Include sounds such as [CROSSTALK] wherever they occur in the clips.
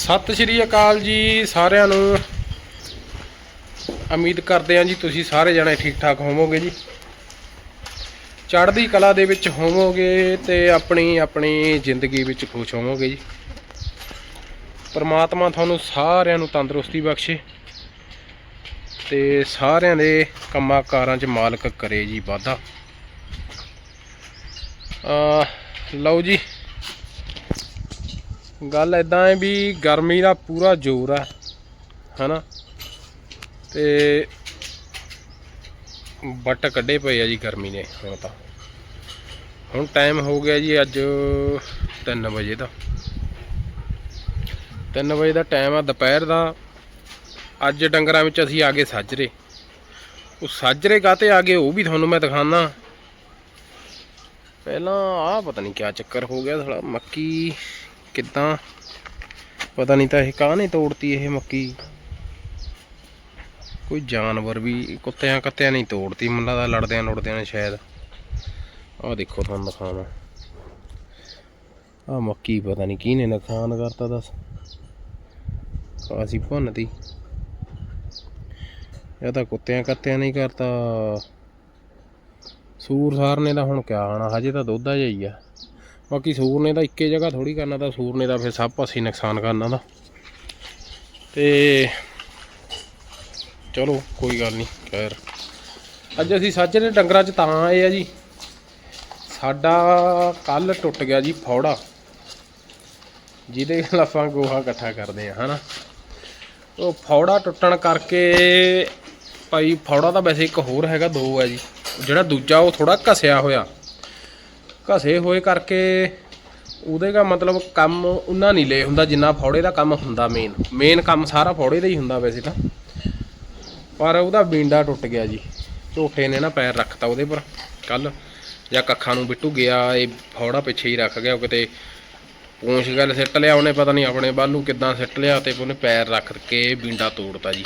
ਸਤਿ ਸ਼੍ਰੀ ਅਕਾਲ ਜੀ ਸਾਰਿਆਂ ਨੂੰ। ਉਮੀਦ ਕਰਦੇ ਹਾਂ ਜੀ ਤੁਸੀਂ ਸਾਰੇ ਜਣੇ ਠੀਕ ਠਾਕ ਹੋਵੋਗੇ ਜੀ। ਚੜ੍ਹਦੀ ਕਲਾ ਦੇ ਵਿੱਚ ਹੋਵੋਗੇ ਤੇ ਆਪਣੀ ਆਪਣੀ ਜ਼ਿੰਦਗੀ ਵਿੱਚ ਖੁਸ਼ ਹੋਵੋਗੇ ਜੀ। ਪਰਮਾਤਮਾ ਤੁਹਾਨੂੰ ਸਾਰਿਆਂ ਨੂੰ ਤੰਦਰੁਸਤੀ ਬਖਸ਼ੇ ਤੇ ਸਾਰਿਆਂ ਦੇ ਕੰਮਾਂ ਕਾਰਾਂ 'ਚ ਮਾਲਕ ਕਰੇ ਜੀ ਵਾਧਾ। ਆ ਲਓ ਜੀ ਗੱਲ ਇਦਾਂ ਹੈ ਵੀ ਗਰਮੀ ਦਾ ਪੂਰਾ ਜ਼ੋਰ ਹੈ, ਹਨਾ? ਤੇ ਬੱਟ ਕੱਢੇ ਪਏ ਆ ਜੀ ਗਰਮੀ ਨੇ ਹੁਣ ਤਾਂ। ਹੁਣ ਟਾਈਮ ਹੋ ਗਿਆ ਜੀ ਅੱਜ 3 ਵਜੇ ਦਾ। 3 ਵਜੇ ਦਾ ਟਾਈਮ ਆ ਦੁਪਹਿਰ ਦਾ। ਅੱਜ ਡੰਗਰਾਂ ਵਿੱਚ ਅਸੀਂ ਆ ਗਏ ਸਾਜਰੇ। ਉਹ ਸਾਜਰੇ ਕਾਤੇ ਆ ਗਏ ਉਹ ਵੀ ਤੁਹਾਨੂੰ ਮੈਂ ਦਿਖਾਣਾ ਪਹਿਲਾਂ ਆ ਪਤਾ ਨਹੀਂ ਕਿਆ ਚੱਕਰ ਹੋ ਗਿਆ ਥੋੜਾ ਮੱਕੀ ਕਿੱਦਾਂ? ਪਤਾ ਨਹੀਂ ਤਾਂ ਇਹ ਕਾਹ ਨੇ ਤੋੜਤੀ ਇਹ ਮੱਕੀ? ਕੋਈ ਜਾਨਵਰ ਵੀ ਕੁੱਤਿਆਂ ਕੱਤਿਆਂ ਨਹੀਂ ਤੋੜਤੀ ਮੁੰਡਾ ਦਾ ਲੜਦਿਆਂ ਲੁੜਦਿਆਂ ਨੇ ਸ਼ਾਇਦ। ਆਹ ਦੇਖੋ ਤੁਹਾਨੂੰ ਦਿਖਾਵਾਂ। ਆ ਮੱਕੀ ਪਤਾ ਨਹੀਂ ਕਿਹਨੇ ਨੁਕਸਾਨ ਕਰਤਾ, ਦੱਸ। ਕਾਸੀ ਭੰਨਤੀ? ਇਹ ਤਾਂ ਕੁੱਤਿਆਂ ਕੱਤਿਆਂ ਨਹੀਂ ਕਰਤਾ। ਸੂਰ ਸਾਰ ਨੇ ਤਾਂ ਹੁਣ ਕਿਆ ਆਣਾ ਹਜੇ ਤਾਂ ਦੁੱਧ ਜਿਹਾ ਹੀ ਆ। ਬਾਕੀ ਸੂਰ ਨੇ ਤਾਂ ਇੱਕੇ ਜਗ੍ਹਾ ਥੋੜੀ ਕਰਨਾ, ਤਾਂ ਸੂਰ ਨੇ ਤਾਂ ਫਿਰ ਸਭ ਪਾਸੇ ਨੁਕਸਾਨ ਕਰਨਾ ਦਾ ਤੇ ਚਲੋ, ਕੋਈ ਗੱਲ ਨਹੀਂ, ਖੈਰ। ਅੱਜ ਅਸੀਂ ਸੱਚ ਸਾਜਰੇ ਡੰਗਰਾਂ 'ਚ ਤਾਂ ਆਏ ਆ ਜੀ। ਸਾਡਾ ਕੱਲ ਟੁੱਟ ਗਿਆ ਜੀ ਫੌੜਾ, ਜਿਹਦੇ ਨਾਲ ਆਪਾਂ ਗੋਹਾ ਇਕੱਠਾ ਕਰਦੇ ਆ, ਹਨਾ। ਉਹ ਫੌੜਾ ਟੁੱਟਣ ਕਰਕੇ ਭਾਈ, ਫੌੜਾ ਤਾਂ ਵੈਸੇ ਇੱਕ ਹੋਰ ਹੈਗਾ, ਦੋ ਹੈ ਜੀ। ਜਿਹੜਾ ਦੂਜਾ ਉਹ ਥੋੜਾ ਘਸਿਆ ਹੋਇਆ। ਘਸੇ ਹੋਏ ਕਰਕੇ ਉਹਦੇ ਦਾ ਮਤਲਬ ਕੰਮ ਉਹਨਾਂ ਨਹੀਂ ਲੈ ਹੁੰਦਾ, ਜਿੰਨਾ ਫੌੜੇ ਦਾ ਕੰਮ ਹੁੰਦਾ ਮੇਨ ਮੇਨ ਕੰਮ ਸਾਰਾ ਫੌੜੇ ਦਾ ਹੀ ਹੁੰਦਾ ਵੈਸੇ ਤਾਂ। ਪਰ ਉਹਦਾ ਬਿੰਡਾ ਟੁੱਟ ਗਿਆ ਜੀ। ਝੋਟੇ ਨੇ ਨਾ ਪੈਰ ਰੱਖਤਾ ਉਹਦੇ ਪਰ ਕੱਲ ਜਾਂ ਕੱਖਾਂ ਨੂੰ ਬਿੱਟੂ ਗਿਆ, ਇਹ ਫੌੜਾ ਪਿੱਛੇ ਹੀ ਰੱਖ ਗਿਆ, ਉਹ ਕਿਤੇ ਪੂੰਛ ਗੱਲ ਸਿੱਟ ਲਿਆ ਉਹਨੇ, ਪਤਾ ਨਹੀਂ ਆਪਣੇ ਵੱਲ ਨੂੰ ਕਿੱਦਾਂ ਸਿੱਟ ਲਿਆ ਤੇ ਉਹਨੇ ਪੈਰ ਰੱਖ ਕੇ ਬੀਂਡਾ ਤੋੜਤਾ ਜੀ।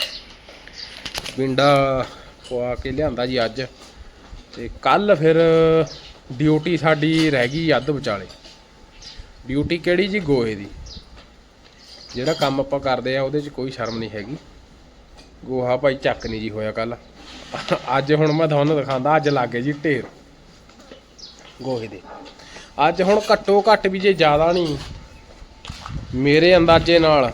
ਬੀਂਡਾ ਪਵਾ ਕੇ ਲਿਆਂਦਾ ਜੀ ਅੱਜ। ਤੇ ਕੱਲ ਫਿਰ ਡਿਊਟੀ ਸਾਡੀ ਰਹਿ ਗਈ ਅੱਧ ਵਿਚਾਲੇ। ਡਿਊਟੀ ਕਿਹੜੀ ਜੀ? ਗੋਹੇ ਦੀ। ਜਿਹੜਾ ਕੰਮ ਆਪਾਂ ਕਰਦੇ ਆ, ਉਹਦੇ 'ਚ ਕੋਈ ਸ਼ਰਮ ਨਹੀਂ ਹੈਗੀ। ਗੋਹਾ ਭਾਈ ਚੱਕ ਨਹੀਂ ਜੀ ਹੋਇਆ ਕੱਲ ਅੱਜ ਹੁਣ ਮੈਂ ਤੁਹਾਨੂੰ ਦਿਖਾਉਂਦਾ, ਅੱਜ ਲੱਗੇ ਜੀ ਢੇਰ। ਗੋਹੇ ਦੇ। ਅੱਜ ਹੁਣ ਘੱਟੋ ਘੱਟ ਵੀ ਜੇ ਜ਼ਿਆਦਾ ਨਹੀਂ, ਮੇਰੇ ਅੰਦਾਜ਼ੇ ਨਾਲ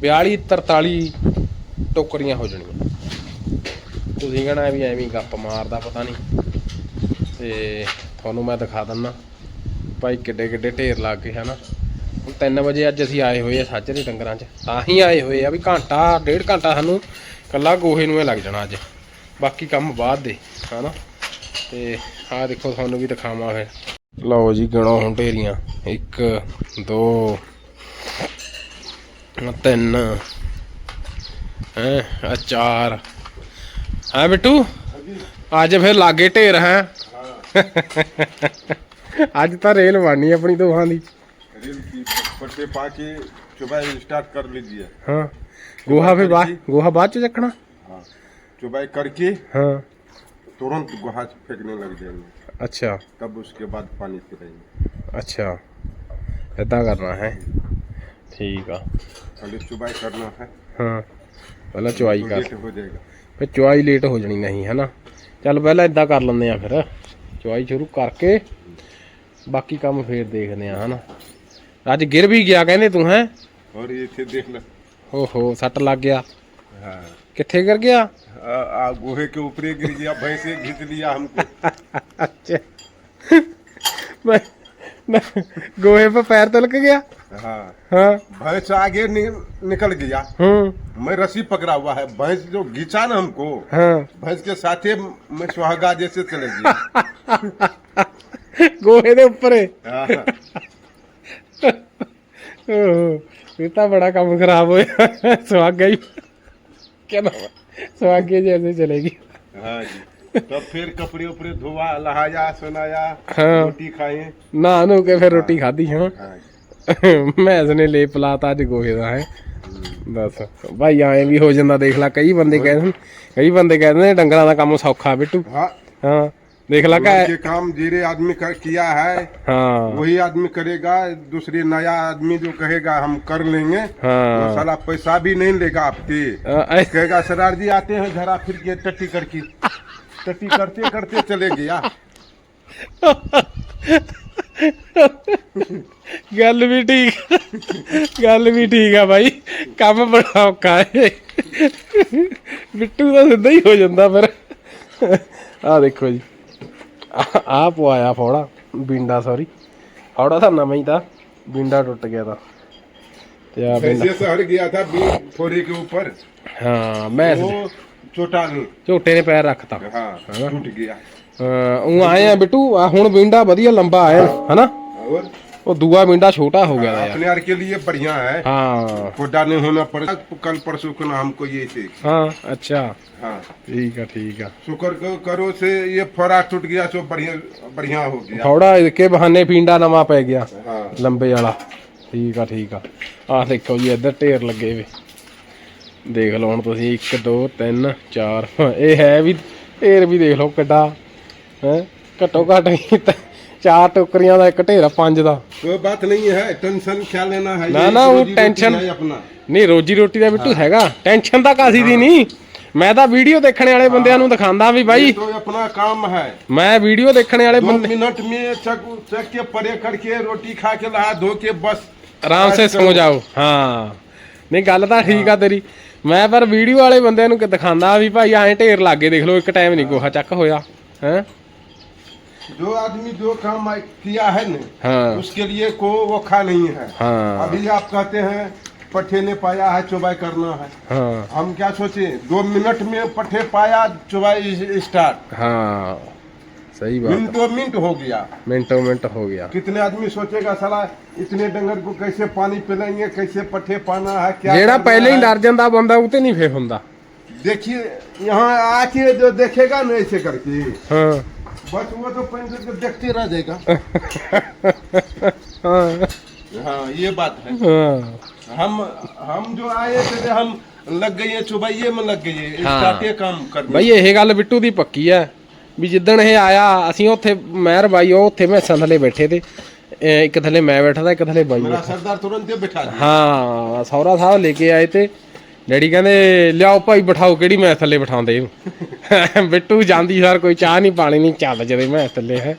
42 43 ਟੋਕਰੀਆਂ ਹੋ ਜਾਣੀਆਂ। ਤੁਸੀਂ ਕਹਣਾ ਵੀ ਐਵੇਂ ਗੱਪ ਮਾਰਦਾ, ਪਤਾ ਨਹੀਂ। ਤੇ ਤੁਹਾਨੂੰ ਮੈਂ ਦਿਖਾ ਦਿੰਦਾ। ਭਾਈ ਕਿੱਡੇ ਕਿੱਡੇ ਢੇਰ ਲੱਗ ਗਏ, ਹਨਾ। ਹੁਣ 3 ਵਜੇ ਅੱਜ ਅਸੀਂ ਆਏ ਹੋਏ ਆ ਸਾਜਰੇ ਡੰਗਰਾਂ 'ਚ। ਤਾਂ ਹੀ ਆਏ ਹੋਏ ਆ ਵੀ ਘੰਟਾ, ਡੇਢ ਘੰਟਾ ਸਾਨੂੰ ਕੱਲਾ ਗੋਹੇ ਨੂੰ ਹੀ ਲੱਗ ਜਾਣਾ ਅੱਜ। ਬਾਕੀ ਕੰਮ ਬਾਅਦ ਦੇ, ਹਨਾ। ਤੇ ਆਹ ਦੇਖੋ, ਤੁਹਾਨੂੰ ਵੀ ਦਿਖਾਵਾਂ ਫਿਰ। ਲਓ ਜੀ, ਗਣੋ ਹੁਣ ਢੇਰੀਆਂ। 1 2 ਤਿੰਨ, ਹੈ ਆ ਚਾਰ। ਹਾਂ ਬਿੱਟੂ ਅੱਜ ਫਿਰ ਲਾਗੇ ਢੇਰ ਹੈ ਅੱਜ ਤਾਂ ਰੇਲ ਬਣਨੀ ਆਪਣੀ ਦੋਹਾਂ ਦੀ रेल की पट्टे पाके चुबाई स्टार्ट कर लीजिए ਹਾਂ ਗੋਹਾ ਫਿਰ ਬਾਅਦ ਗੋਹਾ ਬਾਅਦ ਚ ਚੱਕਣਾ हाँ चुबाई करके ਹਾਂ तुरंत गुहा से फेंकने लग जाएंगे ਅੱਛਾ तब उसके बाद पानी पिलाएंगे ਅੱਛਾ ਏਦਾਂ ਕਰਨਾ ਹੈ ਠੀਕ ਆ पहले चुबाई करना है ਹਾਂ ਪਹਿਲਾਂ ਚੁਆਈ तो ਕਰ लेट हो जाएगा ਫਿਰ ਚੁਆਈ ਲੇਟ ਹੋ ਜਾਣੀ ਨਹੀਂ ਹੈਨਾ ਚੱਲ ਪਹਿਲਾਂ ਇਦਾਂ ਕਰ ਲੈਂਦੇ ਆ ਫਿਰ ਚੁਆਈ ਸ਼ੁਰੂ ਕਰਕੇ ਬਾਕੀ ਕੰਮ ਫੇਰ ਦੇਖਦੇ ਆ ਹਨਾ ਅੱਜ ਗਿਰ ਵੀ ਗਿਆ ਕਹਿੰਦੇ ਤੂੰ ਹੈ और ये थे देख लो ਓਹੋ ਸੱਟ ਲੱਗ ਗਿਆ हाँ ਕਿੱਥੇ ਗਿਰ ਗਿਆ आ, आ, गोहे के ऊपर गिर गया भैंसे घींच लिया हमको ਅੱਛਾ ਮੈਂ ਮੈਂ ਗੋਹੇ 'ਤੇ ਪੈਰ ਤਲਕ ਗਿਆ हाँ ਹਾਂ भैंस आगे नि, निकल गया ਹੂੰ मैं रस्सी पकड़ा हुआ है भैंस जो घिंचा ना हमको ਹਾਂ भैंस के साथे मैं सुहागा जैसे चले गया ਗੋਹੇ ਦੇ ਉੱਪਰ ਏ हाँ, ਓਹੋ ਇਹ ਤਾਂ ਬੜਾ ਕੰਮ ਖਰਾਬ ਹੋਇਆ ਸੁਹਾਗਾ ਹੀ ਕਿਹਦਾ ਸੁਹਾਗੇ ਜੈਸੇ ਚਲੇਗੀ हाँ जी तब फिर कपड़े उपड़े धोआ नहाया सुनाया हाँ। रोटी खाए ਨਾ ਨੂੰ ਕੇ ਫਿਰ ਰੋਟੀ ਖਾਧੀ ਹਾਂ हाँ जी। ਮੈਂ ਇਸਨੇ ਲੇਪ ਲਾਤਾ ਅੱਜ ਗੋਹੇ ਦਾ ਹੈ ਦੱਸ ਭਾਈ ਐਂ ਵੀ ਹੋ ਜਾਂਦਾ ਦੇਖ ਲੈ ਕਈ ਬੰਦੇ ਕਹਿੰਦੇ ਕਈ ਬੰਦੇ ਕਹਿੰਦੇ ਨੇ ਡੰਗਰਾਂ ਦਾ ਕੰਮ ਸੌਖਾ ਬਿੱਟੂ हाँ ਹਾਂ ਦੇਖ ਲਾ घर ਕਿ के काम धीरे आदमी कर किया है ਹਾਂ वही आदमी करेगा दूसरे नया आदमी जो कहेगा हम कर लेंगे वो ਹਾਂ साला पैसा भी नहीं लेगा आपके ਅ, ਐ- कहेगा सरार जी आते हैं झरा फिर के टट्टी करके टट्टी करते करते चले गया ਗੱਲ ਵੀ ਠੀਕ ਗੱਲ ਵੀ ਠੀਕ ਆ ਬਾਈ ਕੰਮ ਬੜਾ ਔਖਾ ਹੈ ਬਿੱਟੂ ਦਾ ਸਿੱਧਾ ਹੀ ਹੋ ਜਾਂਦਾ ਫਿਰ ਆਹ ਦੇਖੋ ਜੀ ਆਹ- ਆਹ ਪਵਾਇਆ ਫੋੜਾ ਬਿੰਡਾ ਸੌਰੀ ਫੋੜਾ ਤਾਂ ਨਵਾਂ ਹੀ ਤਾਂ ਬਿੰਡਾ ਟੁੱਟ ਗਿਆ ਤਾਂ ਤੇ ਆ ਬਿੰਡਾ कैसे से हट गया था बीज फोड़े के ऊपर ਹਾਂ ਮੈਂ वो चोटा नहीं ਝੋਟੇ ਨੇ ਪੈਰ ਰੱਖਤਾ हाँ टूट गया ਉਹ ਆਏ ਆ ਬਿੱਟੂ ਆ ਹੁਣ ਬਿੰਡਾ ਵਧੀਆ ਲੰਬਾ ਆਇਆ ਹਨਾ और ਉਹ ਦੂਆ ਬਿੰਡਾ ਛੋਟਾ ਹੋ ਗਿਆ ਦਾ ਯਾਰ अपने यार के लिए बढ़िया है ਹਾਂ फोड़ा नहीं होना पड़ा कल परसों को ना हमको ये से ਹਾਂ ਅੱਛਾ हाँ ਠੀਕ ਆ ਠੀਕ ਆ शुक्र को करो से ये फोड़ा टूट गया तो बढ़िया बढ़िया हो गया ਥੋੜਾ ਇਸਕੇ ਬਹਾਨੇ ਪਿੰਡਾ ਨਵਾਂ ਪੈ ਗਿਆ हाँ ਲੰਬੇ ਵਾਲਾ ਠੀਕ ਆ ਠੀਕ ਆ ਆਹ ਦੇਖੋ ਜੀ ਇੱਧਰ ਢੇਰ ਲੱਗੇ ਵੇ ਦੇਖ ਲਓ ਹੁਣ ਤੁਸੀਂ 1 2 3 4 ਇਹ ਹੈ ਵੀ ਢੇਰ ਵੀ ਦੇਖ ਲਓ ਕਿੱਡਾ ਹੈ ਘੱਟੋ ਘੱਟ ਵੀ ਤਾਂ ਚਾਰ ਟੋਕਰੀਆਂ ਦਾ ਇੱਕ ਢੇਰ ਆ ਪੰਜ ਦਾ कोई बात नहीं है टेंशन क्या लेना है ना, ये ना, वो रोजी रोटी टेंशन- है अपना ਨਹੀਂ ਰੋਜੀ ਰੋਟੀ ਦਾ ਬਿੱਟੂ ਹੈਗਾ ਟੈਨਸ਼ਨ ਤਾਂ ਕਾਸੀ ਦੀ ਨਹੀਂ ਮੈਂ ਤਾਂ ਵੀਡੀਓ ਦੇਖਣ ਵਾਲੇ ਬੰਦਿਆਂ ਨੂੰ ਦਿਖਾਉਂਦਾ ਵੀ ये ਬਾਈ तो अपना काम है ਮੈਂ ਵੀਡੀਓ ਦੇਖਣ ਵਾਲੇ दो ਬੰਦੇ मिनट में चक चक के परे करके रोटी खा के नहा धो के बस ਆਰਾਮ ਸੇ ਸੋ ਜਾਓ ਹਾਂ ਨਹੀਂ ਗੱਲ ਤਾਂ ਠੀਕ ਆ ਤੇਰੀ ਮੈਂ ਪਰ ਵੀਡੀਓ ਵਾਲੇ ਬੰਦਿਆਂ ਨੂੰ ਕਿ ਦਿਖਾਉਂਦਾ ਵੀ ਭਾਈ ਐਂ ਢੇਰ ਲੱਗੇ ਦੇਖ ਲਓ ਇੱਕ ਟਾਈਮ ਨਹੀਂ ਗੋਹਾ ਚੱਕ ਹੋਇਆ ਹੈ जो आदमी जो काम किया है ना हाँ उसके लिए को वोखा नहीं है हाँ अभी आप कहते हैं पट्टे ने पाया है चुबाई करना है हाँ हम क्या सोचे दो मिनट में पट्टे पाया चुबाई स्टार्ट हाँ सही बात है। मिनटों मिनट हो गया मिनटों मिनट हो गया कितने आदमी सोचेगा साला इतने डंगर को कैसे पानी पिलाएंगे कैसे पट्टे पाना है क्या ਜਿਹੜਾ करना ਪਹਿਲੇ ਹੀ है? ਡਰ ਜਾਂਦਾ ਬੰਦਾ ਉਹ ਤੇ ਨਹੀਂ ਫੇ ਹੁੰਦਾ देखिए यहाँ आके जो देखेगा ना ऐसे करके ਹਾਂ बस वो तो पंच को देखते रह जाएगा ਹਾਂ हाँ ये बात है ਹਾਂ हम हम जो आए थे तो हम लग गए हैं चुबाइये में लग गए हाँ। स्टार्टे काम करने ਬਈ ਇਹ ਗੱਲ ਬਿੱਟੂ ਦੀ ਪੱਕੀ ਐ ਵੀ ਜਿੱਦਣ ਇਹ ਆਇਆ ਅਸੀਂ ਉੱਥੇ ਮਹਿਰ ਬਾਈ ਉਹ ਉੱਥੇ ਮੈਸਾਂ ਥੱਲੇ ਬੈਠੇ ਤੇ ਇਹ ਇੱਕ ਥੱਲੇ ਮੈਂ ਬੈਠਾ ਤਾ ਇੱਕ ਥੱਲੇ ਬਾਈ मेरा ਬੈਠਾ सरदार तुरंत ही बैठा दिया ਹਾਂ ਸੌਰਾ ਸਾਹਿਬ ਲੈ ਕੇ ਆਏ ਤੇ ਡੈਡੀ ਕਹਿੰਦੇ ਲਿਆਓ ਭਾਈ ਬਿਠਾਓ ਕਿਹੜੀ ਮੈਂ ਥੱਲੇ ਬਿਠਾਉਂਦੇ ਇਹਨੂੰ [LAUGHS] ਬਿੱਟੂ ਜਾਂਦੀ ਸਾਰ ਕੋਈ ਚਾਹ ਨਹੀਂ ਪਾਣੀ ਨਹੀਂ ਚੱਲ ਜਦੇ ਮੈਂ ਥੱਲੇ ਹੈ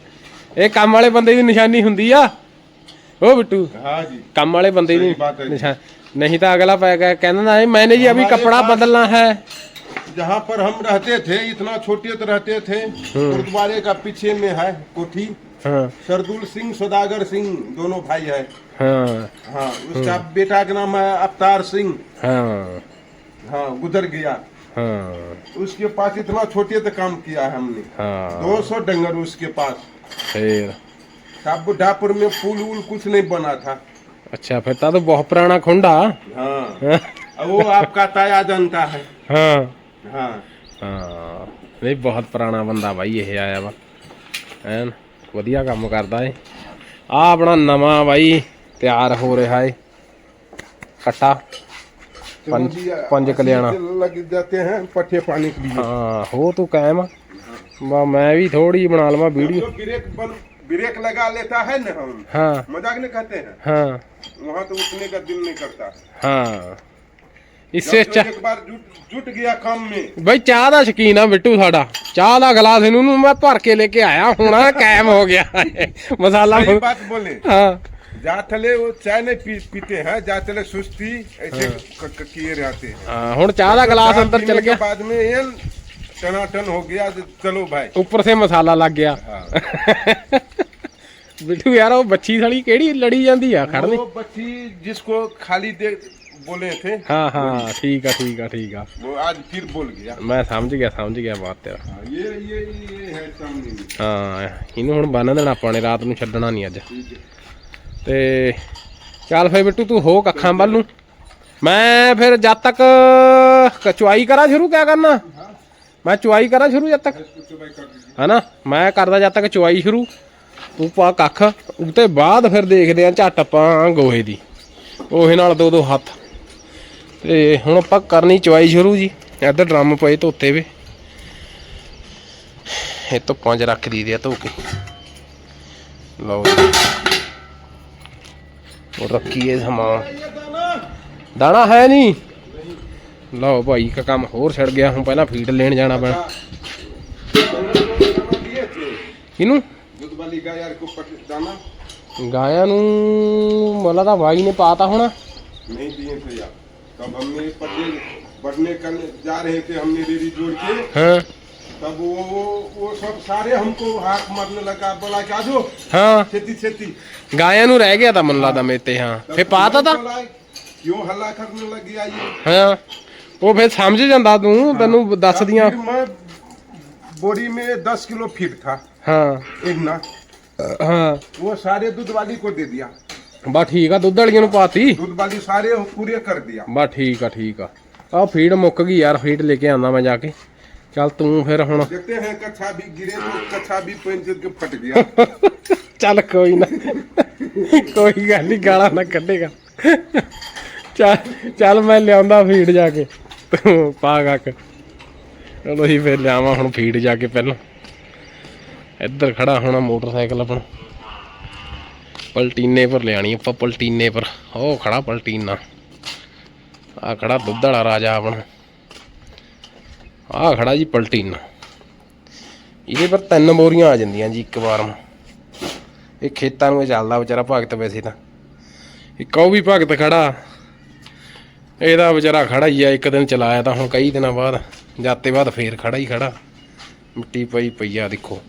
ਇਹ ਕੰਮ ਵਾਲੇ ਬੰਦੇ ਦੀ ਨਿਸ਼ਾਨੀ ਹੁੰਦੀ ਆ ਉਹ ਬਿੱਟੂ हाँ जी ਕੰਮ ਵਾਲੇ ਬੰਦੇ ਦੀ ਸਹੀ ਬਾਤ ਹੈ ਜੀ। ਨਿਸ਼ਾਨ ਨਹੀਂ ਤਾਂ ਅਗਲਾ ਪੈ ਗਿਆ ਕਹਿੰਦਾ ਨਾ ਮੈਨੇ ਜੀ ਅਭੀ हमारे कपड़ा पास- बदलना है जहाँ पर हम रहते थे इतना छोटे तो रहते थे गुरुद्वारे का पीछे में है कोठी हाँ सरदुल सिंह सौदागर सिंह दोनों भाई है हाँ हाँ उसका बेटा का नाम है अवतार सिंह हाँ हाँ गुजर गया हाँ उसके पास इतना छोटे तो काम किया है हमने हाँ दो सौ डंगर उसके पास फिर साहब बुढ़ापुर में पुल उल कुछ नहीं बना था अच्छा फिर ता तो बहुत पुराना खुंडा हाँ हाँ अब वो आपका ताया जानता है हाँ हाँ ਹਾਂ ਨਹੀਂ ਬਹੁਤ ਪੁਰਾਣਾ ਬੰਦਾ ਬਾਈ ਇਹ ਆਇਆ ਵਾ ਐਨ ਵਧੀਆ ਕੰਮ ਕਰਦਾ ਏ ਆ ਆਪਣਾ ਨਵਾਂ ਬਾਈ ਤਿਆਰ ਹੋ ਰਿਹਾ ਏ ਕੱਟਾ चलो पंच- जी, पंच कल्याणा। लग जाते हैं पट्टे पानी के लिए ਹਾਂ ਹੋ ਤੂੰ ਕਾਇਮ ਬਾ ਮੈਂ ਵੀ ਥੋੜੀ ਬਣਾ ਲਵਾਂ ਵੀਡੀਓ जो ब्रेक बन ब्रेक लगा लेता है ना हम ਹਾਂ मजाक नहीं कहते हैं ਹਾਂ वहाँ तो उठने का दिल नहीं करता ਹਾਂ ਇਸੇ जब ਚ एक बार जुट जुट गया काम में ਬਈ ਚਾਹ ਦਾ ਸ਼ਕੀਨ ਆ ਬਿੱਟੂ ਸਾਡਾ ਚਾਹ ਦਾ ਗਲਾਸ ਇਹਨੂੰ ਨੂੰ ਮੈਂ ਭਰ ਕੇ ਲੈ ਕੇ ਆਇਆ ਹੁਣ ਕਾਇਮ ਹੋ ਗਿਆ ਮਸਾਲਾ सही बात बोले ਹਾਂ जा थले वो चाय नहीं पी, पीते हैं जा थले सुस्ती ऐसे क- क- किए रहते हैं ਹਾਂ ਹੁਣ ਚਾਹ ਦਾ ਗਲਾਸ चाय ਅੰਦਰ पीने ਚਲ के ਗਿਆ बाद में ये टनाटन हो गया तो चलो भाई ਉੱਪਰ ਸੇ ਮਸਾਲਾ ਲੱਗ ਗਿਆ हाँ। ਬਿੱਟੂ ਯਾਰ ਉਹ ਬੱਚੀ ਸਾਲੀ ਕਿਹੜੀ ਲੜੀ ਜਾਂਦੀ ਆ ਖੜਨੀ वो बच्ची जिसको खाली दे बोले थे ਹਾਂ ਹਾਂ ਠੀਕ ਆ ਠੀਕ ਆ ਠੀਕ ਆ वो आज फिर बोल गया ਮੈਂ ਸਮਝ ਗਿਆ ਸਮਝ ਗਿਆ ਬਾਤ ਤੇਰਾ हाँ, ये ये ये है सामने में। ਹਾਂ ਇਹਨੂੰ ਹੁਣ ਬੰਨ ਦੇਣਾ ਆਪਾਂ ਨੇ ਰਾਤ ਨੂੰ ਛੱਡਣਾ ਨਹੀਂ ਅੱਜ ठीक है ਤੇ ਚੱਲ ਫੇ ਬਿੱਟੂ ਤੂੰ ਹੋ ਕੱਖਾਂ ਵੱਲ ਨੂੰ। ਮੈਂ ਫਿਰ ਜਦ ਤੱਕ ਚੁਆਈ ਕਰਾਂ ਸ਼ੁਰੂ, ਕਿਆ ਕਰਨਾ? ਮੈਂ ਚੁਆਈ ਕਰਾਂ ਸ਼ੁਰੂ ਜਦ ਤੱਕ। ਹਨਾ? ਮੈਂ ਕਰਦਾ ਜਦ ਤੱਕ ਚੁਆਈ ਸ਼ੁਰੂ। ਤੂੰ ਪਾ ਕੱਖ। ਉਤੇ ਬਾਅਦ ਫਿਰ ਦੇਖਦੇ ਆ ਝੱਟ ਆਪਾਂ ਗੋਹੇ ਦੀ। ਉਹੇ ਨਾਲ ਦੋ ਦੋ ਹੱਥ। ਤੇ ਹੁਣ ਆਪਾਂ ਕਰਨੀ ਚਵਾਈ ਸ਼ੁਰੂ ਜੀ। ਇੱਧਰ ਡਰਮ ਪਏ ਧੋਤੇ ਵੇ। ਇਹ ਤੋਂ ਪੰਜ ਰੱਖ ਦੀ ਆ ਧੋ ਕੇ। ਲਓ ਉਹ ਰੱਖੀਏ ਸਮਾਨ ये दाना ਦਾਣਾ ਹੈ ਨਹੀਂ ਲਓ ਭਾਈ ਇੱਕ ਕੰਮ ਹੋਰ ਛੜ ਗਿਆ ਹੁਣ ਪਹਿਲਾਂ ਫੀਡ ਲੈਣ ਜਾਣਾ ਪੈਣਾ दाना दिए थे ਕਿਹਨੂੰ दूध वाली गाय यार को पट दाना ਗਾਇਆਂ ਨੂੰ ਮਲਾ ਤਾਂ ਬਾਈ ਨੇ ਪਾਤਾ ਹੋਣਾ नहीं दिए थे यार तब हमने पट्टे बढ़ने करने जा रहे थे हमने रेडी जोड़ के ਹਾਂ तब वो वो वो सब सारे हमको हाथ मारने लगा बोला कि आजो ਹਾਂ खेती खेती ਗਾਇਆਂ ਨੂੰ ਰਹਿ ਗਿਆ ਤਾਂ ਮਨ ਲੱਗਦਾ ਮੇਰੇ ਤੇ ਹਾਂ ਫੇ ਪਾਤਾ ਤਾਂ बोला, क्यों हल्ला करने लग गया ये ਹਾਂ ਉਹ ਫੇ ਸਮਝ ਜਾਂਦਾ ਤੂੰ ਤੈਨੂੰ ਦੱਸ तब ਦੀਆਂ फिर मैं बोरी में दस किलो फीट था ਹਾਂ एक ना ਹਾਂ वो सारे दूध वाली को दे दिया ਬਾ ਠੀਕ ਆ ਦੁੱਧ ਵਾਲੀਆਂ ਨੂੰ ਪਾਤੀ दूध वाली सारे पूरे कर दिया ਬਾ ਠੀਕ ਆ ਠੀਕ ਆ ਆ ਫੀਡ ਮੁੱਕ ਗਈ ਯਾਰ ਫੀਡ ਲੈ ਕੇ ਆਂਦਾ ਮੈਂ ਜਾ ਕੇ ਚੱਲ ਤੂੰ ਫਿਰ ਹੁਣ देखते हैं कच्छा भी गिरे तो कच्छा भी पेंट के फट गया ਚੱਲ ਕੋਈ ਨਾ ਕੋਈ ਗੱਲ ਨਹੀਂ ਗਾਲਾਂ ਨਾ ਕੱਢੇਗਾ ਚੱਲ ਚੱਲ ਮੈਂ ਲਿਆਉਂਦਾ ਫੀਡ ਜਾ ਕੇ ਤੂੰ ਪਾ ਕੱਕ ਚਲੋ ਹੀ ਫਿਰ ਲਿਆਵਾਂ ਹੁਣ ਫੀਡ ਜਾ ਕੇ ਪਹਿਲਾਂ ਇੱਧਰ ਖੜਾ ਹੋਣਾ ਮੋਟਰਸਾਈਕਲ ਆਪਣਾ ਪਲਟੀਨੇ ਪਰ ਲਿਆਣੀ ਆਪਾਂ ਪਲਟੀਨੇ ਪਰ ਉਹ ਖੜਾ ਪਲਟੀਨਾ ਆ ਖੜਾ ਦੁੱਧ ਵਾਲਾ ਰਾਜਾ ਆਪਣਾ ਆਹ ਖੜਾ ਜੀ ਪਲਟੀਨ। ਇਹਦੇ ਪਰ ਤਿੰਨ ਬੋਰੀਆਂ ਆ ਜਾਂਦੀਆਂ ਜੀ ਇੱਕ ਵਾਰ ਇਹ ਖੇਤਾਂ ਨੂੰ ਚੱਲਦਾ ਵਿਚਾਰਾ ਭਗਤ ਵੈਸੇ ਤਾਂ। ਇੱਕ ਉਹ ਵੀ ਭਗਤ ਖੜਾ। ਇਹਦਾ ਵਿਚਾਰਾ ਖੜਾ ਹੀ ਆ, ਇੱਕ ਦਿਨ ਚਲਾਇਆ ਤਾਂ ਹੁਣ ਕਈ ਦਿਨਾਂ ਬਾਅਦ ਜਾਤੇ ਬਾਅਦ ਫੇਰ ਖੜਾ ਹੀ ਖੜਾ। ਮਿੱਟੀ ਪਈ ਪਈ ਆ, ਦੇਖੋ।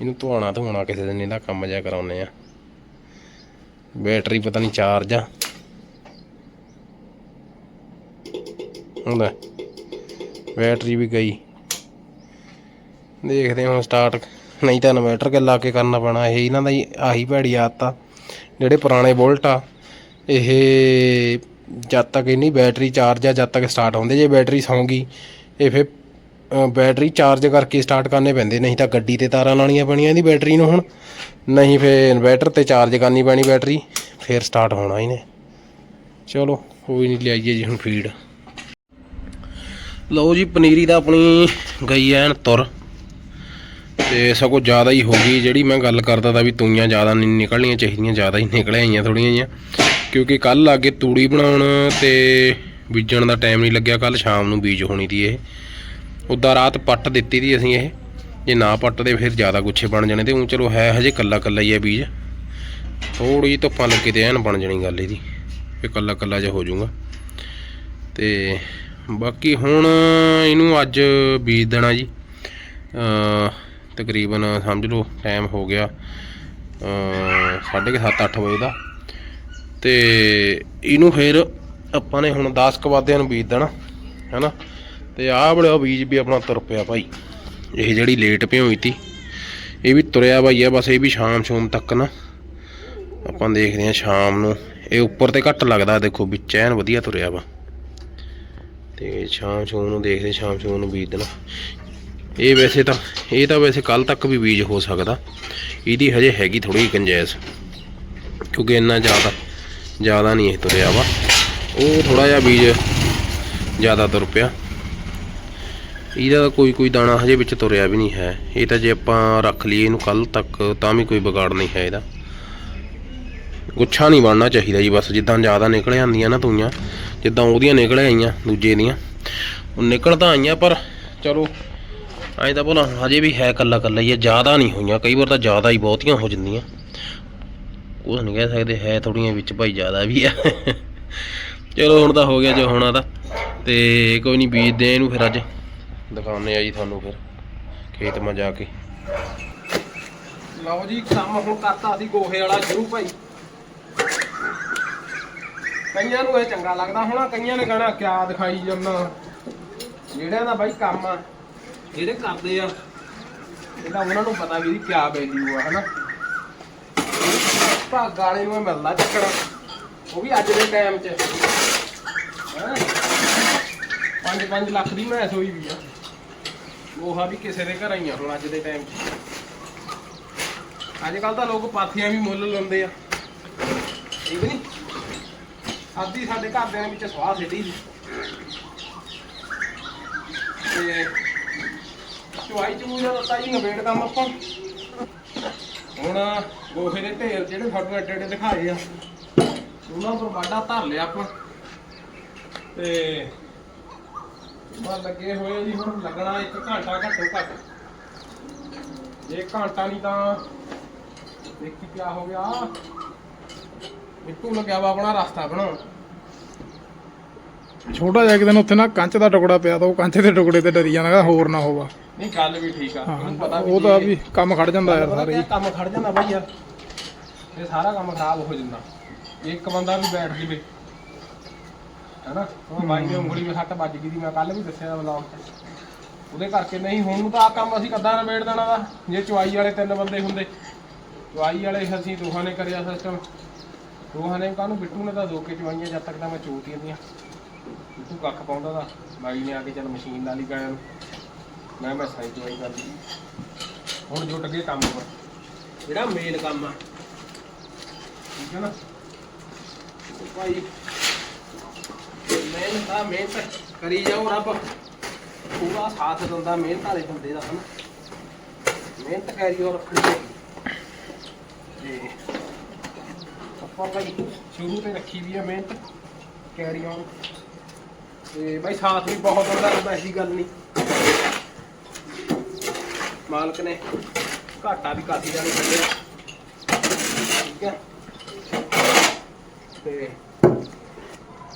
ਇਹਨੂੰ ਧੋਣਾ ਧਵਾਣਾ ਕਿਸੇ ਦਿਨ ਇਹਦਾ ਕੰਮ ਜਿਆ ਕਰਾਉਨੇ ਆ। ਬੈਟਰੀ ਪਤਾ ਨਹੀਂ ਚਾਰਜ ਆ। ਹੁੰਦਾ ਬੈਟਰੀ ਵੀ ਗਈ। ਦੇਖਦੇ ਹਾਂ ਹੁਣ ਸਟਾਰਟ ਨਹੀਂ ਤਾਂ ਇਨਵਰਟਰ ਕੇ ਲਾ ਕੇ ਕਰਨਾ ਪੈਣਾ। ਇਹ ਇਹਨਾਂ ਦਾ ਆਹੀ ਭੈੜੀ ਆਦਤ ਆ। ਜਿਹੜੇ ਪੁਰਾਣੇ ਬੋਲਟ ਆ, ਇਹ ਜਦ ਤੱਕ ਇੰਨੀ ਬੈਟਰੀ ਚਾਰਜ ਆ, ਜਦ ਤੱਕ ਸਟਾਰਟ ਹੁੰਦੇ, ਜੇ ਬੈਟਰੀ ਸੌਂ ਗਈ ਇਹ ਫਿਰ ਬੈਟਰੀ ਚਾਰਜ ਕਰਕੇ ਸਟਾਰਟ ਕਰਨੇ ਪੈਂਦੇ। ਨਹੀਂ ਤਾਂ ਗੱਡੀ ਤੇ ਤਾਰਾਂ ਲਾਉਣੀਆਂ ਪੈਣੀਆਂ ਇਹਦੀ ਬੈਟਰੀ ਨੂੰ ਹੁਣ। ਨਹੀਂ ਫਿਰ ਇਨਵਰਟਰ ਤੇ ਚਾਰਜ ਕਰਨੀ ਪੈਣੀ ਬੈਟਰੀ। ਫਿਰ ਸਟਾਰਟ ਹੋਣਾ ਇਹਨੇ। ਚਲੋ, ਕੋਈ ਨਹੀਂ, ਲਿਆਈਏ ਜੀ ਹੁਣ ਫੀਡ ਲਓ ਜੀ, ਪਨੀਰੀ ਤਾਂ ਆਪਣੀ ਗਈ ਐਨ ਤੁਰ। ਤੇ ਸਗੋਂ ਜ਼ਿਆਦਾ ਹੀ ਹੋ ਗਈ, ਜਿਹੜੀ ਮੈਂ ਗੱਲ ਕਰਦਾ ਤਾਂ ਵੀ ਤੂਈਆਂ ਜ਼ਿਆਦਾ ਨਹੀਂ ਨਿਕਲਣੀਆਂ ਚਾਹੀਦੀਆਂ, ਜ਼ਿਆਦਾ ਹੀ ਨਿਕਲ ਆਈਆਂ ਥੋੜੀਆਂ ਜਿਹੀਆਂ। ਕਿਉਂਕਿ ਕੱਲ ਲਾਗੇ ਤੂੜੀ ਬਣਾਉਣ ਤੇ ਬੀਜਣ ਦਾ ਟਾਈਮ ਨਹੀਂ ਲੱਗਿਆ ਕੱਲ ਸ਼ਾਮ ਨੂੰ ਬੀਜ ਹੋਣੀ ਦੀ ਇਹ। ਉੱਦਾਂ ਰਾਤ ਪੱਟ ਦਿੱਤੀ ਦੀ ਅਸੀਂ ਇਹ। ਜੇ ਨਾ ਪੱਟਦੇ ਫਿਰ ਜ਼ਿਆਦਾ ਗੁੱਛੇ ਬਣ ਜਾਣੇ ਤੇ ਉਹ ਚਲੋ ਹੈ ਹਜੇ ਕੱਲਾ ਕੱਲਾ ਹੀ ਹੈ ਬੀਜ। ਥੋੜੀ ਜਿਹੀ ਧੁੱਪਾਂ ਲੱਗੇ ਤੇ ਐਨ ਬਣ ਜਾਣੀ ਗੱਲ ਇਹਦੀ ਇਹ ਕੱਲਾ ਕੱਲਾ ਜਿਹਾ ਹੋ ਜਾਊਗਾ। ਤੇ ਬਾਕੀ ਹੁਣ ਇਹਨੂੰ ਅੱਜ ਬੀਜ ਦੇਣਾ ਜੀ। ਤਕਰੀਬਨ ਸਮਝ ਲਓ ਟਾਈਮ ਹੋ ਗਿਆ ਅ 7:30 ਅੱਠ ਵਜੇ ਦਾ। ਤੇ ਇਹਨੂੰ ਫਿਰ ਆਪਾਂ ਨੇ ਹੁਣ 10 ਕੁ ਵਾਦਿਆਂ ਨੂੰ ਬੀਜ ਦੇਣਾ, ਹੈਨਾ? ਤੇ ਆਹ ਬੜਾ ਬੀਜ ਵੀ ਆਪਣਾ ਤੁਰ ਪਿਆ ਭਾਈ। ਇਹ ਜਿਹੜੀ ਲੇਟ ਭਿਓਈ ਤੀ, ਇਹ ਵੀ ਤੁਰਿਆ ਭਾਈ ਆ, ਬਸ ਇਹ ਵੀ ਸ਼ਾਮ ਸ਼ੂਮ ਤੱਕ ਨਾ। ਆਪਾਂ ਦੇਖਦੇ ਹਾਂ ਸ਼ਾਮ ਨੂੰ। ਇਹ ਉੱਪਰ ਤੇ ਘੱਟ ਲੱਗਦਾ, ਦੇਖੋ ਵਿੱਚ ਐਨ ਵਧੀਆ ਤੁਰਿਆ ਵਾ। ਤੇ ਸ਼ਾਮ ਸ਼ੂਮ ਨੂੰ ਦੇਖਦੇ, ਸ਼ਾਮ ਸ਼ੂਮ ਨੂੰ ਬੀਜ ਦੇਣਾ ਇਹ ਵੈਸੇ ਤਾਂ, ਇਹ ਤਾਂ ਵੈਸੇ ਕੱਲ ਤੱਕ ਵੀ ਬੀਜ ਹੋ ਸਕਦਾ। ਇਹਦੀ ਹਜੇ ਹੈਗੀ ਥੋੜੀ ਗੁੰਜਾਇਸ਼ ਕਿਉਂਕਿ ਇੰਨਾ ਜ਼ਿਆਦਾ ਜ਼ਿਆਦਾ ਨਹੀਂ ਇਹ ਤੁਰਿਆ ਵਾ। ਉਹ ਥੋੜਾ ਜਿਹਾ ਬੀਜ ਜ਼ਿਆਦਾ ਤੁਰ ਪਿਆ। ਇਹਦਾ ਕੋਈ ਕੋਈ ਦਾਣਾ ਹਜੇ ਵਿੱਚ ਤੁਰਿਆ ਵੀ ਨਹੀਂ ਹੈ। ਇਹ ਤਾਂ ਜੇ ਆਪਾਂ ਰੱਖ ਲਈਏ ਇਹਨੂੰ ਕੱਲ ਤੱਕ, ਤਾਂ ਵੀ ਕੋਈ ਵਿਗਾੜ ਨਹੀਂ ਹੈ ਇਹਦਾ। ਗੁੱਛਾ ਨਹੀਂ ਬਣਨਾ ਚਾਹੀਦਾ ਜੀ, ਬਸ ਜਿੱਦਾਂ ਜ਼ਿਆਦਾ ਨਿਕਲ ਜਾਂਦੀਆਂ ਨਾ ਤੂਈਆਂ ਜਿੱਦਾਂ ਉਹਦੀਆਂ ਨਿਕਲ ਆਈਆਂ, ਦੂਜੇ ਦੀਆਂ। ਉਹ ਨਿਕਲ ਤਾਂ ਆਈਆਂ, ਪਰ ਚਲੋ, ਐਂ ਤਾਂ ਭਲਾ ਹਜੇ ਵੀ ਹੈ ਕੱਲਾ ਕੱਲਾ ਹੀ ਹੈ ਜ਼ਿਆਦਾ ਨਹੀਂ ਹੋਈਆਂ। ਕਈ ਵਾਰ ਤਾਂ ਜ਼ਿਆਦਾ ਹੀ ਬਹੁਤੀਆਂ ਹੋ ਜਾਂਦੀਆਂ। ਕੁਝ ਨਹੀਂ ਕਹਿ ਸਕਦੇ, ਹੈ ਥੋੜੀਆਂ ਵਿੱਚ ਭਾਈ ਜ਼ਿਆਦਾ ਵੀ ਆ। ਚਲੋ, ਹੁਣ ਤਾਂ ਹੋ ਗਿਆ ਜੋ ਹੋਣਾ ਤਾਂ। ਤੇ ਕੋਈ ਨਹੀਂ ਬੀਜਦੇ ਇਹਨੂੰ ਫਿਰ ਅੱਜ। ਦਿਖਾਉਂਦੇ ਆ ਜੀ ਤੁਹਾਨੂੰ ਫਿਰ, ਖੇਤ ਮਾ ਜਾ ਕੇ। ਲਓ ਜੀ, ਕੰਮ ਹੁਣ ਕਰਤਾ ਅਸੀਂ ਗੋਹੇ ਵਾਲਾ ਸ਼ੁਰੂ ਭਾਈ। ਕਈਆਂ ਨੂੰ ਇਹ ਚੰਗਾ ਲੱਗਦਾ ਹੋਣਾ, ਕਈਆਂ ਨੇ ਕਹਿਣਾ, ਕਿਆ ਦਿਖਾਈ ਜਾਂਦਾ। ਜਿਹੜਿਆਂ ਦਾ ਬਾਈ ਕੰਮ ਆ, ਜਿਹੜੇ ਕਰਦੇ ਆ ਇਹਦਾ ਉਹਨਾਂ ਨੂੰ ਪਤਾ ਵੀ ਇਹਦੀ ਕਿਆ ਵੈਲਿਊ ਆ, ਹਨਾ। ਭਾਗ ਵਾਲੇ ਨੂੰ ਇਹ ਮਿਲਦਾ ਚੱਕਣਾ, ਉਹ ਵੀ ਅੱਜ ਦੇ ਟਾਈਮ 'ਚ। ਹੈਂ? 5-5 ਲੱਖ ਦੀ ਮੈਸ ਹੋਈ ਵੀ ਆ। ਗੋਹਾ ਵੀ ਕਿਸੇ ਦੇ ਘਰ ਆਈਆਂ ਹੁਣ ਅੱਜ ਦੇ ਟਾਈਮ 'ਚ। ਅੱਜ ਕੱਲ ਤਾਂ ਲੋਕ ਪਾਥੀਆਂ ਵੀ ਮੁੱਲ ਲਾਉਂਦੇ ਆ। ਠੀਕ ਨਹੀਂ? ਸਾਦੀ ਸਾਡੇ ਘਰਦਿਆਂ ਨੇ ਵਿੱਚ ਸਵਾਹ ਸਿੱਟੀ ਸੀ। ਤੇ ਚੁਆਈ ਚੂਈ ਦਾ ਦਿੱਤਾ ਜੀ ਨਵੇੜ ਕੰਮ ਆਪਾਂ। ਹੁਣ ਗੋਹੇ ਦੇ ਢੇਰ ਜਿਹੜੇ ਤੁਹਾਨੂੰ ਐਡੇ ਐਡੇ ਦਿਖਾਏ ਆ, ਉਹਨਾਂ ਪਰ ਵਾਢਾ ਧਰ ਲਿਆ ਆਪਾਂ। ਤੇ ਬਾ ਲੱਗੇ ਹੋਏ ਜੀ, ਹੁਣ ਲੱਗਣਾ ਇੱਕ ਘੰਟਾ ਘੱਟੋ ਘੱਟ। ਜੇ ਘੰਟਾ ਨਹੀਂ ਤਾਂ ਦੇਖੀ ਕਿਆ ਹੋ ਗਿਆ। ਮਿੱਟੂ ਲੱਗਿਆ ਵਾ ਆਪਣਾ ਰਸਤਾ ਬਣਾਉਣ ਛੋਟਾ ਜਿਹਾ ਕਿਤੇ ਉੱਥੇ ਨਾ ਕੰਚ ਦਾ ਟੁਕੜਾ ਪਿਆ ਤਾਂ ਉਹ ਕੰਚ ਦੇ ਟੁਕੜੇ ਤੇ ਡਰੀ ਜਾਂਦਾ ਹੋਰ ਨਾ ਹੋਵਾ। ਨਹੀਂ ਗੱਲ ਵੀ ਠੀਕ ਆ। ਉਹਨੂੰ ਪਤਾ ਉਹ ਤਾਂ ਵੀ ਕੰਮ ਖੜ ਜਾਂਦਾ ਯਾਰ ਸਾਰੇ ਹੀ। ਕੰਮ ਖੜ ਜਾਂਦਾ ਬਾਈ ਯਾਰ। ਇਹ ਸਾਰਾ ਕੰਮ ਖਰਾਬ ਹੋ ਜਾਂਦਾ। ਇੱਕ ਬੰਦਾ ਵੀ ਬੈਠ ਜਵੇ। ਹੈਨਾ? ਉਹ ਬਾਈ ਦੀ ਉਂਗਲੀ ਵਿੱਚ ਸੱਟ ਵੱਜ ਗਈ ਦੀ ਮੈਂ ਕੱਲ ਵੀ ਦੱਸਿਆ ਵਲੌਗ 'ਚ ਉਹਦੇ ਕਰਕੇ ਨਹੀਂ ਹੁਣ ਨੂੰ ਤਾਂ ਆ ਕੰਮ ਅਸੀਂ ਕੱਦਾਂ ਨਿਬੇੜ ਦੇਣਾ ਵਾ। ਜੇ ਚੁਆਈ ਵਾਲੇ ਤਿੰਨ ਬੰਦੇ ਹੁੰਦੇ। ਚੁਆਈ ਵਾਲੇ ਅਸੀਂ ਦੋਹਾਂ ਨੇ ਕਰਿਆ ਸਿਸਟਮ ਦੋਹਾਂ ਨੇ ਕਾਹਨੂੰ ਬਿੱਟੂ ਨੇ ਤਾਂ ਦੋ ਕੇ ਚੁਆਈਆਂ ਜਦ ਤੱਕ ਤਾਂ ਮੈਂ ਚੋਤੀਆਂ ਦੀਆਂ। ਬਿੱਟੂ ਕੱਖ ਪਾਉਂਦਾ ਦਾ ਬਾਈ ਨੇ ਆ ਕੇ ਚੱਲ ਮਸ਼ੀਨ ਲਾ ਲਈ ਗਾਇਆਂ ਨੂੰ। ਮੈਂ ਮੈਂ ਸਾਈ ਚੁਆਈ ਕਰ ਲਈ। ਹੁਣ ਜੁਟ ਗਏ ਕੰਮ ਪਰ ਜਿਹੜਾ ਮੇਨ ਕੰਮ ਆ। ਠੀਕ ਹੈ ਨਾ? ਭਾਈ ਮਿਹਨਤ ਆ ਮਿਹਨਤ ਕਰੀ ਜਾਓ ਰੱਬ। ਪੂਰਾ ਸਾਥ ਦਿੰਦਾ ਮਿਹਨਤ ਵਾਲੇ ਬੰਦੇ ਦਾ ਹਨਾ? ਮਿਹਨਤ ਕਰੀ ਔਰ ਰੱਖਣੀ ਚਾਹੀਦੀ। ਤੇ ਆਪਾਂ ਭਾਈ ਸ਼ੁਰੂ ਤੇ ਰੱਖੀ ਵੀ ਆ ਮਿਹਨਤ ਕੈਰੀ ਔਨ ਤੇ ਭਾਈ ਸਾਥ ਵੀ ਬਹੁਤ ਦਿੰਦਾ ਰਹਿੰਦਾ ਐਸੀ ਗੱਲ ਨਹੀਂ। ਮਾਲਕ ਨੇ ਘਾਟਾ ਵੀ ਕਾਫੀ ਜਾਣੇ ਕੱਢਿਆ। ਠੀਕ ਹੈ। ਤੇ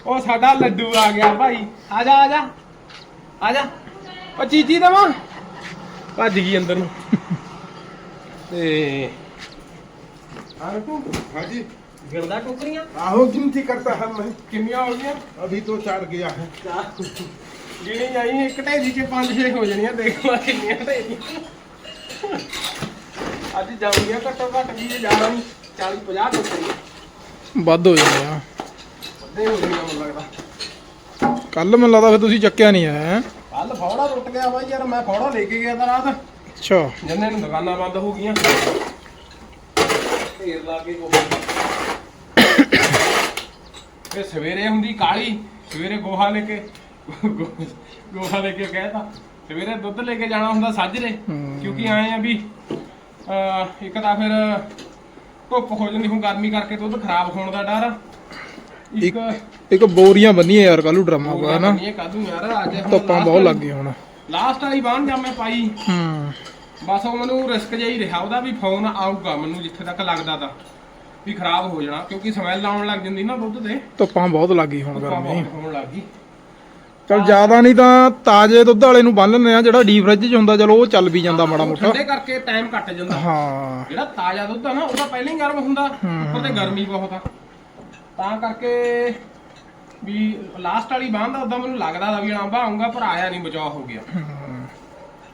ਉਹ ਸਾਡਾ ਲੱਡੂ ਆ ਗਿਆ ਭਾਈ। ਆ ਜਾ ਆ ਜਾ। ਆ ਜਾ। ਉਹ ਚੀਚੀ ਦਵਾ ਭੱਜ ਗਈ ਅੰਦਰ। ਨੂੰ ਤੇ ਆ ਤੂੰ हाँ जी ਗਿਰਦਾ ਟੋਕਰੀਆਂ आहो गिनती करता है मैं ਕਿੰਨੀਆਂ ਹੋ ਗਈਆਂ अभी तो चार गया है ਜਿਹੜੀ ਆਈ ਇੱਕ ਢੇਰੀ ਚ ਪੰਜ ਛੇ ਹੋ ਜਾਣੀਆਂ ਦੇਖ ਲਾ ਕਿੰਨੀਆਂ ਢੇਰੀਆਂ ਅੱਜ ਜਾਉਂਗੀਆਂ ਘੱਟੋ ਘੱਟ ਵੀ ਜੇ ਜ਼ਿਆਦਾ ਨਹੀਂ 40 50 ਟੋਕਰੀਆਂ ਵੱਧ ਹੋ ਜਾਂਦੇ ਆ ਅੱਧੇ ਹੋ ਜਾਣੀਆਂ ਮੈਨੂੰ ਲੱਗਦਾ ਕੱਲ ਮੈਨੂੰ ਲੱਗਦਾ ਫਿਰ ਤੁਸੀਂ ਚੱਕਿਆ ਨਹੀਂ ਆਇਆ ਕੱਲ ਫੌੜਾ ਟੁੱਟ ਗਿਆ ਬਾਈ ਯਾਰ ਮੈਂ ਫੌੜਾ ਲੈ ਕੇ ਗਿਆ ਤਾਂ ਰਾਤ ਅੱਛਾ ਜੰਨੇ ਨੂੰ ਦੁਕਾਨਾਂ ਬੰਦ ਹੋ ਗਈਆਂ ਢੇਰ ਲਾ ਕੇ ਗੋਹਾ ਤੇ ਸਵੇਰੇ ਹੁੰਦੀ ਕਾਲੀ ਸਵੇਰੇ ਗੋਹਾ ਲੈ ਕੇ ਗੋਹਾ ਲੈ ਕੇ ਕਹਿਤਾ। ਸਵੇਰੇ ਦੁੱਧ ਲੈ ਕੇ ਜਾਣਾ ਹੁੰਦਾ ਸਾਜਰੇ। ਕਿਉਂਕਿ ਆਏ ਆ ਵੀ ਇੱਕ ਤਾਂ ਫਿਰ ਧੁੱਪ ਹੋ ਜਾਂਦੀ ਹੁਣ ਗਰਮੀ ਕਰਕੇ ਦੁੱਧ ਖਰਾਬ ਹੋਣ ਦਾ ਡਰ। ਇੱਕ ਇੱਕ ਬੋਰੀਆਂ ਬੰਨੀਆਂ ਯਾਰ ਕੱਲੂ ਡਰਾਮਾ ਪਾ ਨਾ ਇਹ ਕਾਦੂ ਯਾਰ ਅੱਜ ਹੁਣ ਧੁੱਪਾਂ ਬਹੁਤ ਲੱਗ ਗਈਆਂ ਹੁਣ। ਲਾਸਟ ਵਾਲੀ ਬਾਣ ਜਾਂ ਮੈਂ ਪਾਈ। ਹੂੰ। ਬਸ ਉਹ ਮੈਨੂੰ ਰਿਸਕ ਜਿਹਾ ਹੀ ਰਿਹਾ ਉਹਦਾ ਵੀ ਫੋਨ ਆਊਗਾ ਮੈਨੂੰ ਜਿੱਥੇ ਤੱਕ ਲੱਗਦਾ ਤਾਂ। ਵੀ ਖਰਾਬ ਹੋ ਜਾਣਾ ਕਿਉਂਕਿ ਸਮੈਲ ਆਉਣ ਲੱਗ ਜਾਂਦੀ ਨਾ ਦੁੱਧ ਦੇ ਧੁੱਪਾਂ ਬਹੁਤ ਲੱਗ ਹੁਣ ਗਰਮੀ ਹੋਣ ਲੱਗ ਗਈ। ਚਲ ਜ਼ਿਆਦਾ ਨਹੀਂ ਤਾਂ ਤਾਜ਼ੇ ਦੁੱਧ ਵਾਲੇ ਨੂੰ ਬੰਨ ਲੈਂਦੇ ਆ ਜਿਹੜਾ ਡੀਪ ਫ੍ਰਿਜ 'ਚ ਹੁੰਦਾ ਚਲੋ ਉਹ ਚੱਲ ਵੀ ਜਾਂਦਾ ਮਾੜਾ ਮੋਟਾ। ਠੰਡੇ ਕਰਕੇ ਟਾਈਮ ਘੱਟ ਜਾਂਦਾ। ਹਾਂ। ਜਿਹੜਾ ਤਾਜ਼ਾ ਦੁੱਧ ਆ ਨਾ ਉਹ ਤਾਂ ਪਹਿਲਾਂ ਹੀ ਗਰਮ ਹੁੰਦਾ ਉੱਪਰ ਤੇ ਗਰਮੀ ਬਹੁਤ ਆ। ਤਾਂ ਕਰਕੇ ਵੀ ਲਾਸਟ ਵਾਲੀ ਬਾਂਹ ਦਾ ਉਦਾਂ ਮੈਨੂੰ ਲੱਗਦਾ ਦਾ ਵੀ ਆਂਬਾ ਆਉਂਗਾ ਪਰ ਆਇਆ ਨਹੀਂ ਬਚਾਅ ਹੋ ਗਿਆ।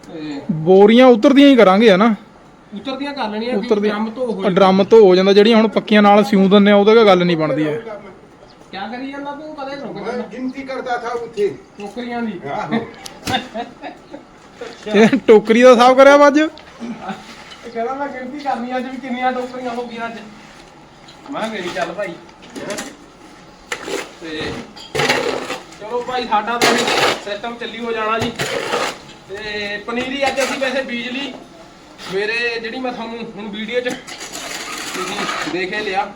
ਤੇ ਬੋਰੀਆਂ ਉਤਰਦੀਆਂ ਹੀ ਕਰਾਂਗੇ ਹਨਾ ਉਤਰਦੀਆਂ ਕਰ ਲੈਣੀਆਂ ਕਿ ਉਤਰਦੀਆਂ ਡਰਮ ਤੋਂ ਹੋ ਡਰਮ ਤੋਂ ਹੋ ਜਾਂਦਾ ਜਿਹੜੀਆਂ ਹੁਣ ਪੱਕੀਆਂ ਨਾਲ ਸਿਉਂ ਦਿੰਦੇ ਆ ਉਹਦੇ ਕਾ ਗੱਲ ਨਹੀਂ ਬਣਦੀ ਹੈ ਕਿਆ ਕਰੀ ਜਾਂਦਾ ਤੂੰ ਕਦੇ ਰੁਕ मैं ਜਾਂਦਾ गिनती करता था उठे ਟੋਕਰੀਆਂ ਦੀ आहो ਇਹ ਟੋਕਰੀ ਦਾ ਸਾਫ ਕਰਿਆ ਵਾ ਅੱਜ ਇਹ ਕਹਿੰਦਾ ਮੈਂ ਗਿਣਤੀ ਕਰਨੀ ਅੱਜ ਵੀ ਕਿੰਨੀਆਂ ਟੋਕਰੀਆਂ ਹੋ ਗਈਆਂ ਅੱਜ ਮੈਂ ਕਿਹਾ ਮੇਰੀ ਚੱਲ ਭਾਈ ਹੈਂ। ਤੇ ਚਲੋ ਭਾਈ ਸਾਡਾ ਤਾਂ ਸਿਸਟਮ ਚੱਲੀ ਹੋ ਜਾਣਾ ਜੀ ਤੇ ਪਨੀਰੀ ਅੱਜ ਅਸੀਂ ਵੈਸੇ ਬੀਜ ਲਈ ਮੇਰੇ ਜਿਹੜੀ ਮੈਂ ਤੁਹਾਨੂੰ ਹੁਣ ਵੀਡੀਓ 'ਚ ਤੁਸੀਂ ਦੇਖ ਹੀ ਲਿਆ,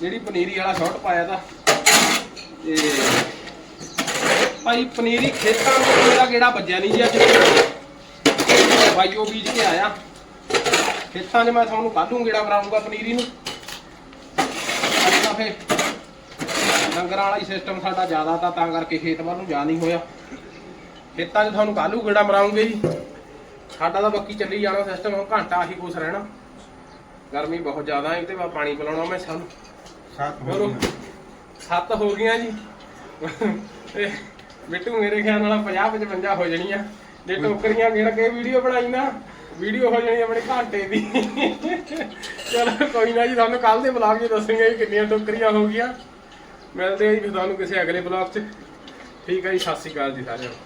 ਜਿਹੜੀ ਪਨੀਰੀ ਵਾਲਾ ਸ਼ਾਟ ਪਾਇਆ ਤਾਂ। ਤੇ ਭਾਈ ਪਨੀਰੀ ਖੇਤਾਂ ਨੂੰ ਮੇਰਾ ਕਿਹੜਾ ਵੱਜਿਆ ਨਹੀਂ ਜੀ ਅੱਜ। ਬਾਈਓ ਬੀਜ ਕੇ ਆਇਆ। ਖੇਤਾਂ 'ਚ ਮੈਂ ਤੁਹਾਨੂੰ ਕੱਢੂ ਗੇੜਾ ਮਰਾਉਂਗਾ ਪਨੀਰੀ ਨੂੰ। ਤਾਂ ਫੇ ਡੰਗਰਾਂ ਵਾਲਾ ਹੀ ਸਿਸਟਮ ਸਾਡਾ ਜ਼ਿਆਦਾ ਤਾਂ ਤਾਂ ਕਰਕੇ ਖੇਤ ਵੱਲ ਨੂੰ ਜਾ ਨਹੀਂ ਹੋਇਆ। ਖੇਤਾਂ 'ਚ ਤੁਹਾਨੂੰ ਕੱਲੂ ਗੇੜਾ ਮਰਾਉਂਗੇ ਜੀ। ਸਾਡਾ ਤਾਂ ਬਾਕੀ ਚੱਲੀ ਜਾਣਾ ਸਿਸਟਮ ਉਹ ਘੰਟਾ ਆਹੀ ਕੁਛ ਰਹਿਣਾ। ਗਰਮੀ ਬਹੁਤ ਜ਼ਿਆਦਾ ਹੈ ਤੇ ਮੈਂ ਪਾਣੀ ਪਿਲਾਉਣਾ ਮੈਂ ਸਾਨੂੰ ਸੱਤ ਹੋ ਗਈਆਂ। ਜੀ। ਤੇ ਮਿੱਟੂ ਮੇਰੇ ਖਿਆਲ ਨਾਲ 50 55 ਹੋ ਜਾਣੀਆਂ। ਜੇ ਟੋਕਰੀਆਂ ਗਿਣ ਕੇ ਵੀਡੀਓ ਬਣਾਈ ਨਾ ਵੀਡੀਓ ਹੋ ਜਾਣੀ ਆਪਣੇ ਘੰਟੇ ਦੀ। ਚਲੋ ਕੋਈ ਨਾ ਜੀ ਤੁਹਾਨੂੰ ਕੱਲ ਦੇ ਬਲੌਗ 'ਚ ਦੱਸਾਂਗੇ ਕਿ ਕਿੰਨੀਆਂ ਟੋਕਰੀਆਂ ਹੋ ਗਈਆਂ। ਮਿਲਦੇ ਆ ਜੀ ਤੁਹਾਨੂੰ ਕਿਸੇ ਅਗਲੇ ਬਲੌਗ 'ਚ। ਠੀਕ ਹੈ ਜੀ ਸਤਿ ਸ਼੍ਰੀ ਅਕਾਲ ਜੀ ਸਾਰਿਆਂ ਨੂੰ।